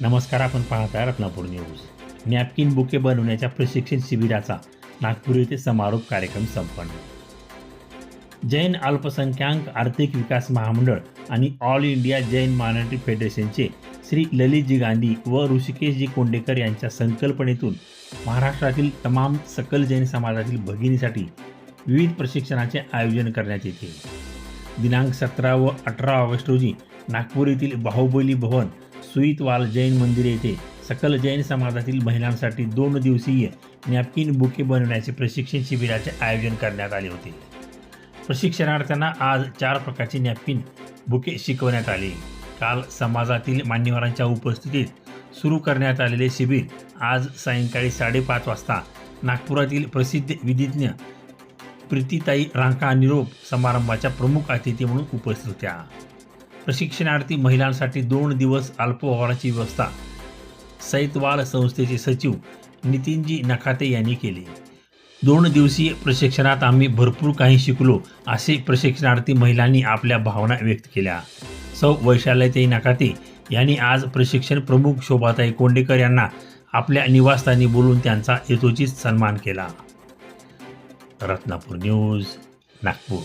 नमस्कार आपण पाहता रत्नापूर न्यूज. नॅपकिन बुके बनवण्याच्या प्रशिक्षण शिबिराचा नागपूर येथे समारोप कार्यक्रम संपन्न. जैन अल्पसंख्याक आर्थिक विकास महामंडळ आणि ऑल इंडिया जैन मायनॉरिटी फेडरेशनचे श्री ललितजी गांधी व ऋषिकेशजी कोंडेकर यांच्या संकल्पनेतून महाराष्ट्रातील तमाम सकल जैन समाजातील भगिनीसाठी विविध प्रशिक्षणाचे आयोजन करण्यात येते. दिनांक सतरा व अठरा ऑगस्ट रोजी नागपूर येथील बाहुबली भवन सुईतवाल जैन मंदिर येथे सकल जैन समाजातील महिलांसाठी दोन दिवसीय नॅपकिन बुके बनवण्याचे प्रशिक्षण शिबिराचे आयोजन करण्यात आले होते. प्रशिक्षणार्थ्यांना आज चार प्रकारचे नॅपकिन बुके शिकवण्यात आले. काल समाजातील मान्यवरांच्या उपस्थितीत सुरू करण्यात आलेले शिबिर आज सायंकाळी साडेपाच वाजता नागपुरातील प्रसिद्ध विधिज्ञ प्रीतीताई रांका निरोप समारंभाच्या प्रमुख अतिथी म्हणून उपस्थित होत्या. प्रशिक्षणार्थी महिलांसाठी दोन दिवस अल्पवहाराची व्यवस्था. सैतवाल संस्थेचे सचिव नितीनजी नखाते यांनी केली. दोन दिवसीय प्रशिक्षणात आम्ही भरपूर काही शिकलो असे प्रशिक्षणार्थी महिलांनी आपल्या भावना व्यक्त केल्या. सौ वैशाल्याताई नखाते यांनी आज प्रशिक्षण प्रमुख शोभाताई कोंडेकर यांना आपल्या निवासस्थानी बोलून त्यांचा यथोचित सन्मान केला. रत्नापूर न्यूज नागपूर.